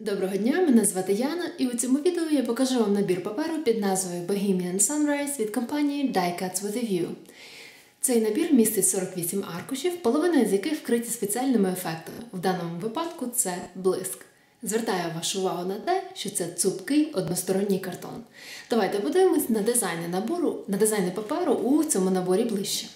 Доброго дня, мене звати Яна, і у цьому відео я покажу вам набір паперу під назвою Bohemian Sunrise від компанії Die Cuts with a View. Цей набір містить 48 аркушів, половина з яких вкриті спеціальними ефектами. В даному випадку це блиск. Звертаю вашу увагу на те, що це цупкий односторонній картон. Давайте подивимось на дизайни набору, на дизайни паперу у цьому наборі ближче.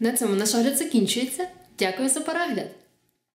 На цьому наш огляд закінчується. Дякую за перегляд!